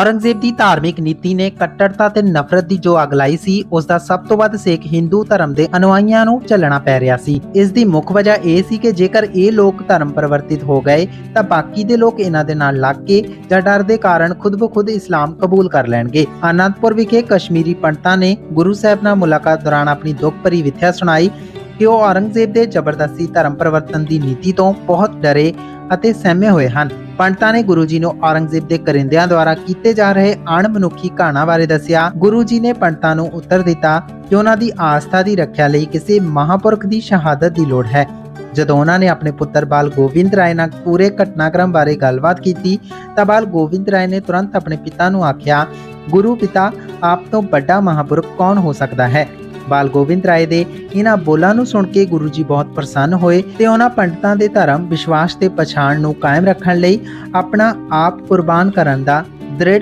ਔਰੰਗਜ਼ੇਬ ਦੀ ਧਾਰਮਿਕ ਨੀਤੀ ਨੇ ਕੱਟੜਤਾ ਤੇ ਨਫ਼ਰਤ ਦੀ ਜੋ ਅੱਗ ਸੀ, ਉਸ ਦਾ ਸਭ ਤੋਂ ਵੱਧ ਸੇਕ ਹਿੰਦੂ ਧਰਮ ਦੇ ਅਨੁਆਈਆਂ ਨੂੰ ਝੱਲਣਾ ਪੈ ਰਿਹਾ ਸੀ। ਇਸ ਦੀ ਮੁੱਖ ਵਜ੍ਹਾ ਇਹ ਸੀ ਕਿ ਜੇਕਰ ਇਹ ਲੋਕ ਧਰਮ ਪਰਿਵਰਤਿਤ ਹੋ ਗਏ, ਤਾਂ ਬਾਕੀ ਦੇ ਲੋਕ ਇਹਨਾਂ ਦੇ ਨਾਲ ਲੱਗ ਕੇ ਜਾਂ ਡਰ ਦੇ ਕਾਰਨ ਖੁਦ ਬਖੁਦ ਇਸਲਾਮ ਕਬੂਲ ਕਰ ਲੈਣਗੇ। ਆਨੰਦਪੁਰ ਵਿਖੇ ਕਸ਼ਮੀਰੀ ਪੰਡਤਾਂ ਨੇ ਗੁਰੂ ਸਾਹਿਬ ਨਾਲ ਮੁਲਾਕਾਤ ਦੌਰਾਨ ਆਪਣੀ ਦੁੱਖ ਭਰੀ ਵਿਥਿਆ ਸੁਣਾਈ। ਕਿ ਉਹ ਔਰੰਗਜ਼ੇਬ ਦੇ ਜ਼ਬਰਦਸਤੀ ਧਰਮ ਪਰਿਵਰਤਨ ਦੀ ਨੀਤੀ ਤੋਂ ਬਹੁਤ ਡਰੇ ਅਤੇ ਸਹਿਮੇ ਹੋਏ ਹਨ। ਪੰਡਤਾਂ ਨੇ ਗੁਰੂ ਜੀ ਨੂੰ ਔਰੰਗਜ਼ੇਬ ਦੇ ਕਰਿੰਦਿਆਂ ਦੁਆਰਾ ਕੀਤੇ ਜਾ ਰਹੇ ਅਣਮਨੁੱਖੀ ਘਾਣਾ ਬਾਰੇ ਦੱਸਿਆ। ਗੁਰੂ ਜੀ ਨੇ ਪੰਡਤਾਂ ਨੂੰ ਉੱਤਰ ਦਿੱਤਾ ਕਿ ਉਹਨਾਂ ਦੀ ਆਸਥਾ ਦੀ ਰੱਖਿਆ ਲਈ ਕਿਸੇ ਮਹਾਪੁਰਖ ਦੀ ਸ਼ਹਾਦਤ ਦੀ ਲੋੜ ਹੈ। ਜਦੋਂ ਉਹਨਾਂ ਨੇ ਆਪਣੇ ਪੁੱਤਰ ਬਾਲ ਗੋਬਿੰਦ ਰਾਏ ਨਾਲ ਪੂਰੇ ਘਟਨਾਕ੍ਰਮ ਬਾਰੇ ਗੱਲਬਾਤ ਕੀਤੀ, ਤਾਂ ਬਾਲ ਗੋਬਿੰਦ ਰਾਏ ਨੇ ਤੁਰੰਤ ਆਪਣੇ ਪਿਤਾ ਨੂੰ ਆਖਿਆ, ਗੁਰੂ ਪਿਤਾ, ਆਪ ਤੋਂ ਵੱਡਾ ਮਹਾਪੁਰਖ ਕੌਣ ਹੋ ਸਕਦਾ ਹੈ? ਬਾਲ ਗੋਬਿੰਦ ਰਾਏ ਦੇ ਇਹਨਾਂ ਬੋਲਾਂ ਨੂੰ ਸੁਣ ਕੇ ਗੁਰੂ ਜੀ ਬਹੁਤ ਪ੍ਰਸੰਨ ਹੋਏ ਤੇ ਉਹਨਾਂ ਪੰਡਤਾਂ ਦੇ ਧਰਮ, ਵਿਸ਼ਵਾਸ ਤੇ ਪਛਾਣ ਨੂੰ ਕਾਇਮ ਰੱਖਣ ਲਈ ਆਪਣਾ ਆਪ ਕੁਰਬਾਨ ਕਰਨ ਦਾ ਦ੍ਰਿੜ